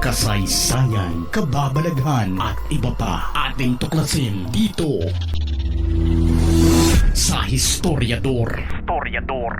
kasaysayan, kababalaghan at iba pa ating tuklasin dito sa Historiador. Historiador.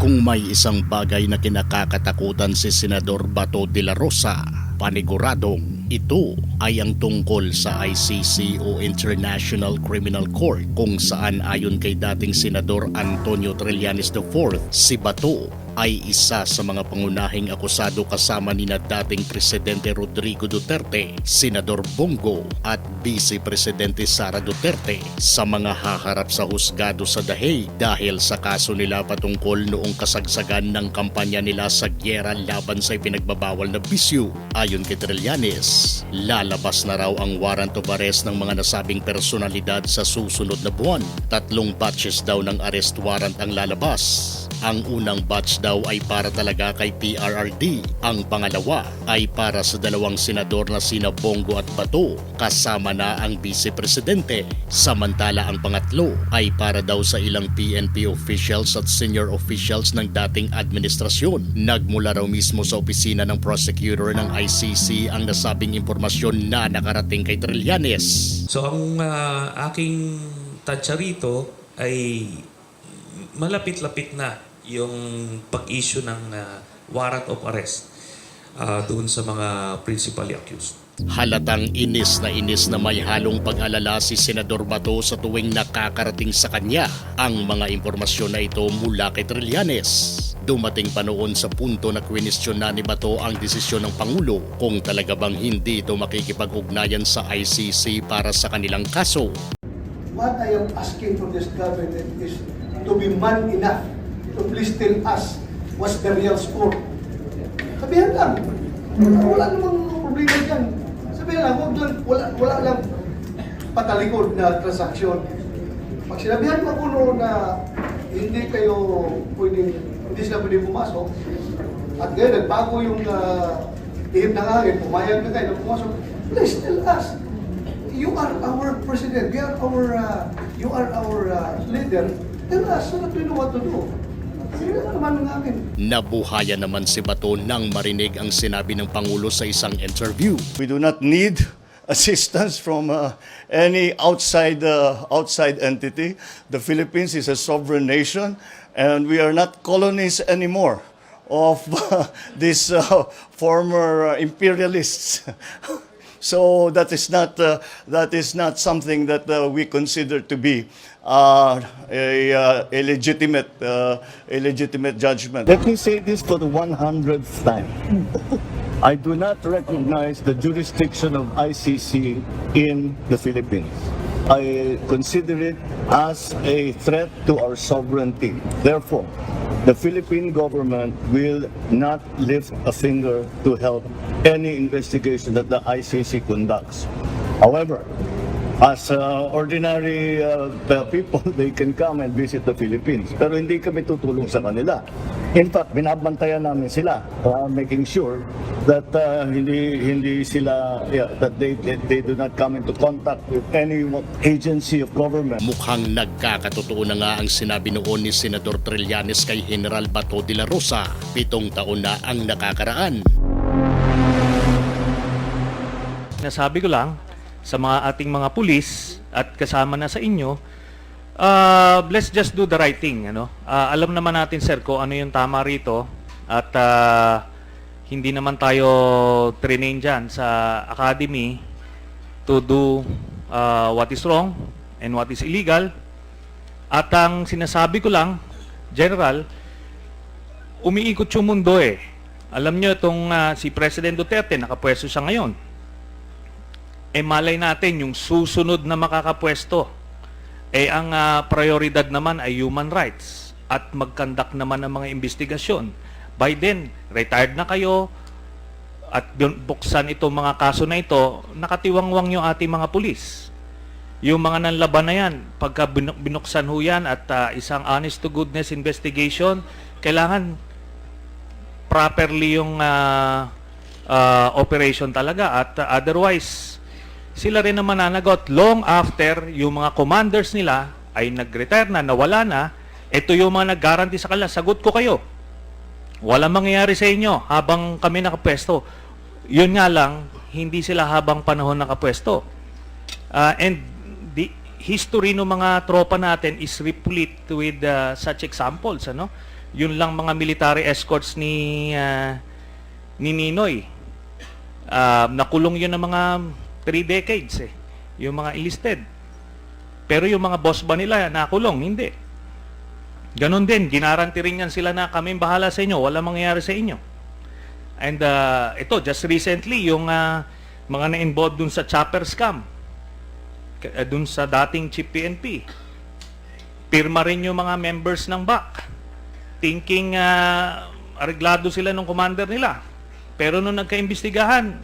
Kung may isang bagay na kinakakatakutan si Senador Bato de la Rosa, paniguradong ito ay ang tungkol sa ICC o International Criminal Court kung saan ayon kay dating Senador Antonio Trillanes IV, si Bato ay isa sa mga pangunahing akusado kasama ni na dating Presidente Rodrigo Duterte, Senador Bongo at Vice Presidente Sara Duterte sa mga haharap sa husgado sa Dahig dahil sa kaso nila patungkol noong kasagsagan ng kampanya nila sa gyera laban sa ipinagbabawal na bisyo. Ayon kay Trillanes, lalabas na raw ang warrant of arrest ng mga nasabing personalidad sa susunod na buwan. Tatlong batches daw ng arrest warrant ang lalabas. Ang unang batch daw ay para talaga kay PRRD. Ang pangalawa ay para sa dalawang senador na sina Bongo at Bato kasama na ang vice presidente. Samantala ang pangatlo ay para daw sa ilang PNP officials at senior officials ng dating administrasyon. Nagmula raw mismo sa opisina ng prosecutor ng ICC ang nasabing impormasyon na nakarating kay Trillanes. So ang ah, aking tansya rito ay malapit-lapit na yung pag-issue ng ah, warrant of arrest ah, doon sa mga principally accused. Halatang inis na inis na may halong pag-alala si Senador Bato sa tuwing nakakarating sa kanya ang mga impormasyon na ito mula kay Trillanes. Dumating pa noon sa punto na kwinestyon na ni Bato ang desisyon ng Pangulo kung talaga bang hindi ito makikipag-ugnayan sa ICC para sa kanilang kaso. What I am asking from this government is to be man enough to please tell us what's the real score. Sabihan lang. Wala namang problema dyan. Sabihan lang, huwag lang, wala, wala lang patalikod na transaksyon. Pag sinabihan mo kuno na hindi kayo pwedeng, hindi sila pwedeng pumasok, at ngayon nagbago yung uh, ihip ng hangin, pumayag na kayo pumasok, please tell us you are our president, you are our, uh, you are our uh, leader, tell us so that we know what to do. Sige na naman namin. Nabuhayan naman si Bato nang marinig ang sinabi ng Pangulo sa isang interview. We do not need assistance from uh, any outside uh, outside entity. The Philippines is a sovereign nation, and we are not colonies anymore of uh, these uh, former uh, imperialists. so that is not uh, that is not something that uh, we consider to be uh, a, uh, a legitimate uh, a legitimate judgment. Let me say this for the 100th time. I do not recognize the jurisdiction of ICC in the Philippines. I consider it as a threat to our sovereignty. Therefore, the Philippine government will not lift a finger to help any investigation that the ICC conducts. However, as uh, ordinary uh, people, they can come and visit the Philippines. Pero hindi kami tutulong sa kanila. In fact, binabantayan namin sila, uh, making sure that uh, hindi hindi sila yeah, that they, they they do not come into contact with any agency of government. Mukhang nagkakatotoo na nga ang sinabi noon ni Senador Trillanes kay General Bato de la Rosa. Pitong taon na ang nakakaraan. Nasabi ko lang sa mga ating mga pulis at kasama na sa inyo, uh, let's just do the right thing. Ano? Ah, alam naman natin, sir, kung ano yung tama rito at ah, hindi naman tayo trained dyan sa academy to do ah, what is wrong and what is illegal. At ang sinasabi ko lang, General, umiikot yung mundo eh. Alam nyo itong ah, si President Duterte, nakapwesto siya ngayon eh malay natin yung susunod na makakapwesto eh ang ah, prioridad naman ay human rights at magkandak naman ng mga investigasyon. By then, retired na kayo at buksan itong mga kaso na ito, nakatiwangwang yung ating mga pulis. Yung mga nanlaban na yan, pagka binu- binuksan ho yan at ah, isang honest to goodness investigation, kailangan properly yung ah, ah, operation talaga at ah, otherwise sila rin naman mananagot long after yung mga commanders nila ay nag-retire na, nawala na, ito yung mga nag-guarantee sa kanila, sagot ko kayo. Walang mangyayari sa inyo habang kami nakapwesto. Yun nga lang, hindi sila habang panahon nakapwesto. Uh, and the history ng mga tropa natin is replete with uh, such examples. Ano? Yun lang mga military escorts ni, uh, ni Ninoy. Uh, nakulong yun ng mga 3 decades eh. Yung mga enlisted. Pero yung mga boss ba nila nakulong? Hindi. Ganon din, ginaranti rin yan sila na kami bahala sa inyo, wala mangyayari sa inyo. And uh, ito, just recently, yung uh, mga na-involved dun sa chopper scam, uh, dun sa dating chief PNP, pirma rin yung mga members ng BAC, thinking uh, areglado sila ng commander nila. Pero nung nagka-imbestigahan,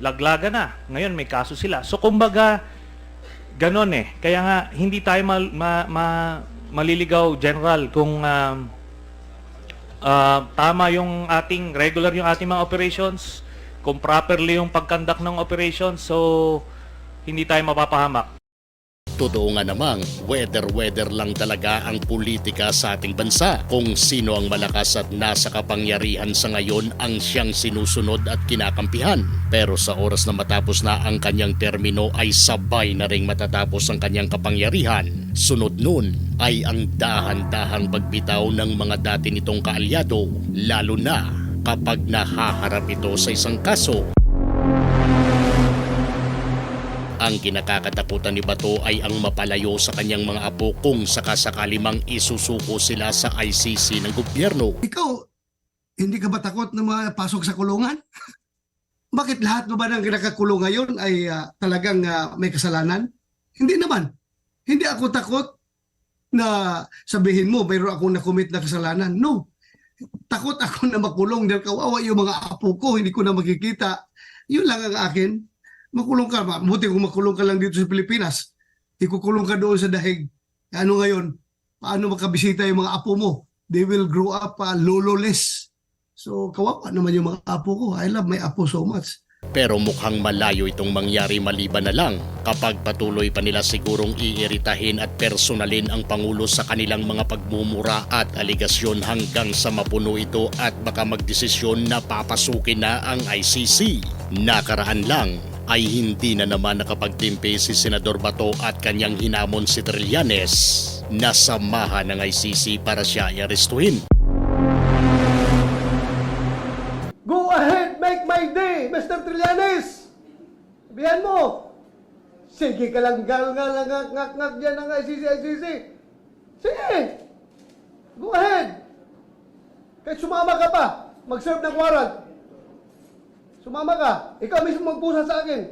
laglaga na. Ngayon may kaso sila. So kumbaga, ganon eh. Kaya nga, hindi tayo mal- ma- ma- maliligaw, General, kung um, ah, tama yung ating, regular yung ating mga operations, kung properly yung pagkandak ng operations, so hindi tayo mapapahamak. Totoo nga namang weather-weather lang talaga ang politika sa ating bansa. Kung sino ang malakas at nasa kapangyarihan sa ngayon ang siyang sinusunod at kinakampihan. Pero sa oras na matapos na ang kanyang termino ay sabay na ring matatapos ang kanyang kapangyarihan. Sunod nun ay ang dahan-dahang pagbitaw ng mga dati nitong kaalyado, lalo na kapag nahaharap ito sa isang kaso ang kinakakatakutan ni Bato ay ang mapalayo sa kanyang mga apo kung sakasakali mang isusuko sila sa ICC ng gobyerno. Ikaw, hindi ka ba takot na mapasok sa kulungan? Bakit lahat mo ba ng kinakakulong ngayon ay ah, talagang ah, may kasalanan? Hindi naman. Hindi ako takot na sabihin mo mayroon akong nakomit na kasalanan. No. Takot ako na makulong dahil kawawa yung mga apo ko, hindi ko na makikita. Yun lang ang akin. Makulong ka. Mabuti kung makulong ka lang dito sa Pilipinas. Ikukulong ka doon sa dahig. Ano ngayon? Paano makabisita yung mga apo mo? They will grow up uh, lololess. So, kawawa naman yung mga apo ko. I love my apo so much. Pero mukhang malayo itong mangyari maliban na lang kapag patuloy pa nila sigurong iiritahin at personalin ang Pangulo sa kanilang mga pagmumura at aligasyon hanggang sa mapuno ito at baka magdesisyon na papasukin na ang ICC. Nakaraan lang ay hindi na naman nakapagtimpi si Senador Bato at kanyang hinamon si Trillanes na samahan ng ICC para siya i-arestuhin. Go ahead, make my day, Mr. Trillanes! Sabihan mo, sige ka lang gal nga lang ngak ngak dyan ng ICC, ICC. Sige! Go ahead! Kahit sumama ka pa, mag-serve ng warrant. Sumama ka, ikaw mismo magpusa sa akin.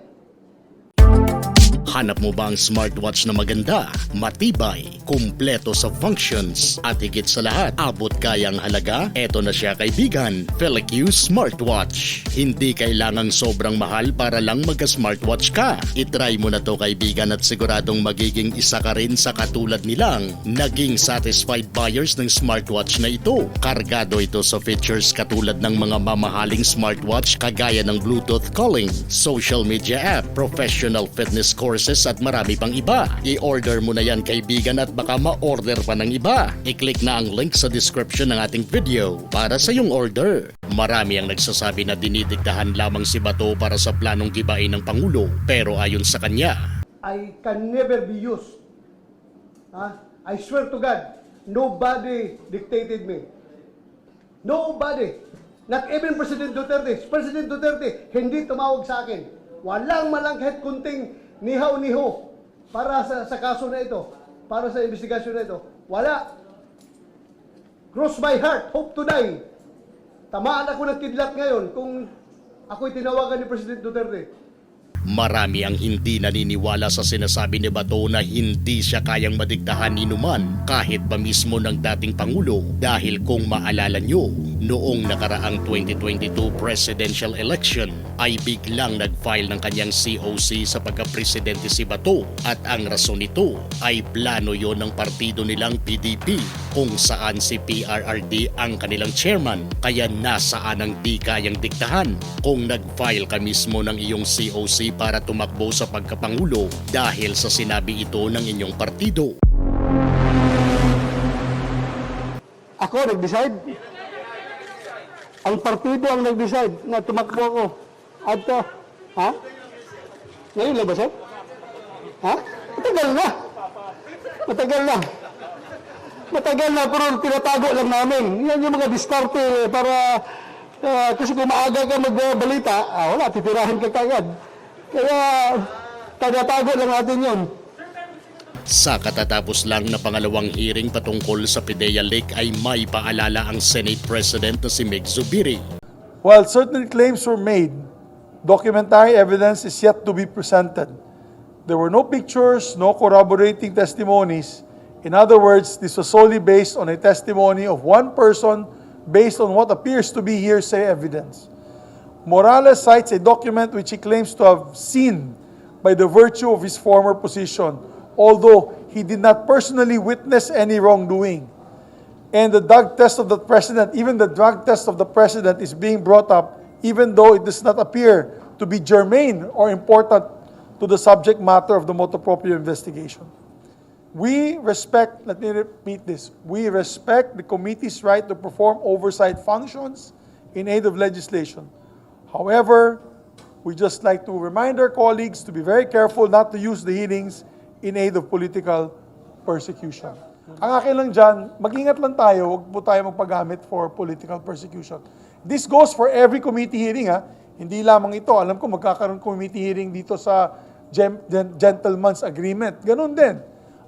Hanap mo ba ang smartwatch na maganda, matibay, kumpleto sa functions, at higit sa lahat, abot kayang halaga? Eto na siya kaibigan, FeliQ Smartwatch. Hindi kailangang sobrang mahal para lang magka-smartwatch ka. Itry mo na to kaibigan at siguradong magiging isa ka rin sa katulad nilang naging satisfied buyers ng smartwatch na ito. Kargado ito sa features katulad ng mga mamahaling smartwatch kagaya ng Bluetooth calling, social media app, professional fitness courses at marami pang iba. I-order mo na yan kaibigan at baka ma-order pa ng iba. I-click na ang link sa description ng ating video para sa iyong order. Marami ang nagsasabi na dinidiktahan lamang si Bato para sa planong gibain ng Pangulo pero ayon sa kanya, I can never be used. Ha? I swear to God, nobody dictated me. Nobody. Not even President Duterte. President Duterte, hindi tumawag sa akin. Walang malang kahit kunting nihaw-niho para sa, sa kaso na ito, para sa investigasyon na ito. Wala. Cross my heart, hope to die. Tamaan ako ng kidlat ngayon kung ako'y tinawagan ni President Duterte. Marami ang hindi naniniwala sa sinasabi ni Bato na hindi siya kayang madiktahan ni Numan kahit pa mismo ng dating Pangulo. Dahil kung maalala nyo, noong nakaraang 2022 presidential election ay biglang nag-file ng kanyang COC sa pagka-presidente si Bato. At ang rason nito ay plano yon ng partido nilang PDP kung saan si PRRD ang kanilang chairman kaya nasaan ang di kayang diktahan kung nag-file ka mismo ng iyong COC para tumakbo sa pagkapangulo dahil sa sinabi ito ng inyong partido. Ako nag-decide? Ang partido ang nag-decide na tumakbo ako. At, uh, ha? Ngayon lang ba, sir? Ha? Matagal na. Matagal na. Matagal na, pero tinatago lang namin. Yan yung mga diskarte para ah, kasi kung maaga ka magbalita, ah, wala, titirahin ka kagad. Kaya, tinatago lang natin yun. Sa katatapos lang na pangalawang hearing patungkol sa Pidea Lake ay may paalala ang Senate President na si Meg Zubiri. While certain claims were made, documentary evidence is yet to be presented. There were no pictures, no corroborating testimonies. In other words, this was solely based on a testimony of one person based on what appears to be hearsay evidence. Morales cites a document which he claims to have seen by the virtue of his former position, although he did not personally witness any wrongdoing. And the drug test of the president, even the drug test of the president is being brought up, even though it does not appear to be germane or important to the subject matter of the motor proprio investigation. We respect, let me repeat this, we respect the committee's right to perform oversight functions in aid of legislation. However, we just like to remind our colleagues to be very careful not to use the hearings in aid of political persecution. Ang akin lang dyan, mag-ingat lang tayo, huwag po tayo magpagamit for political persecution. This goes for every committee hearing, ha? Hindi lamang ito. Alam ko, magkakaroon committee hearing dito sa gentleman's agreement. Ganon din.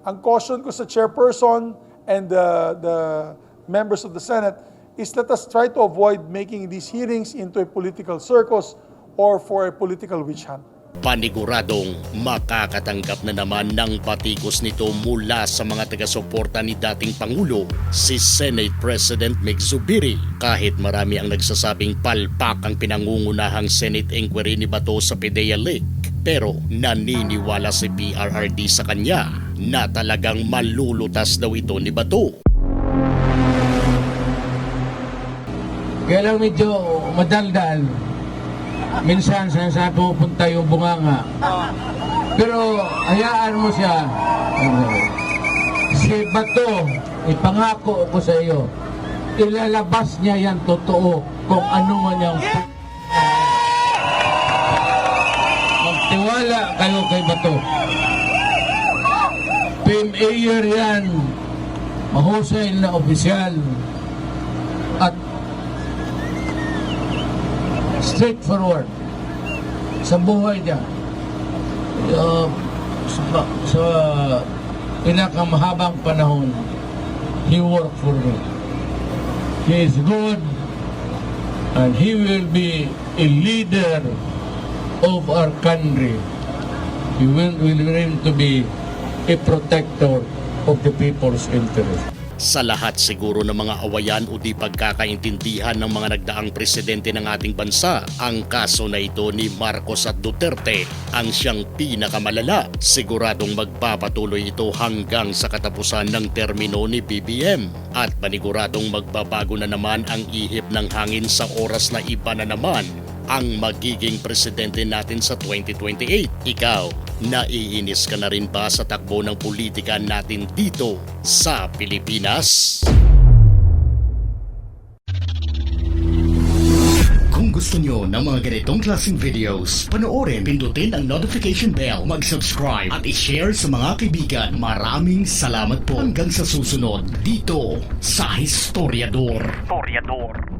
Ang caution ko sa chairperson and the, the members of the Senate is let us try to avoid making these hearings into a political circus or for a political witch hunt. Paniguradong makakatanggap na naman ng patikos nito mula sa mga taga-suporta ni dating Pangulo, si Senate President Meg Zubiri. Kahit marami ang nagsasabing palpak ang pinangungunahang Senate inquiry ni Bato sa Pidea Lake. Pero naniniwala si PRRD sa kanya na talagang malulutas daw ito ni Bato. Kaya lang medyo madaldal. Minsan saan saan pupunta yung bunganga. Pero hayaan mo siya. Si Bato, ipangako ko sa iyo, ilalabas niya yan totoo kung ano man yung Magtiwala kayo kay Bato. PMAyer yan, mahusay na opisyal at straightforward sa buhay niya. Uh, sa, sa pinakamahabang panahon, he worked for me. He is good and he will be a leader of our country. He will, will remain to be a protector of the people's interest. Sa lahat siguro ng mga awayan o di pagkakaintindihan ng mga nagdaang presidente ng ating bansa, ang kaso na ito ni Marcos at Duterte ang siyang pinakamalala. Siguradong magpapatuloy ito hanggang sa katapusan ng termino ni BBM. At paniguradong magbabago na naman ang ihip ng hangin sa oras na iba na naman ang magiging presidente natin sa 2028. Ikaw, naiinis ka na rin ba sa takbo ng politika natin dito sa Pilipinas? Kung gusto nyo ng mga ganitong klaseng videos, panoorin, pindutin ang notification bell, mag-subscribe at i-share sa mga kaibigan. Maraming salamat po hanggang sa susunod dito sa Historiador. Historiador.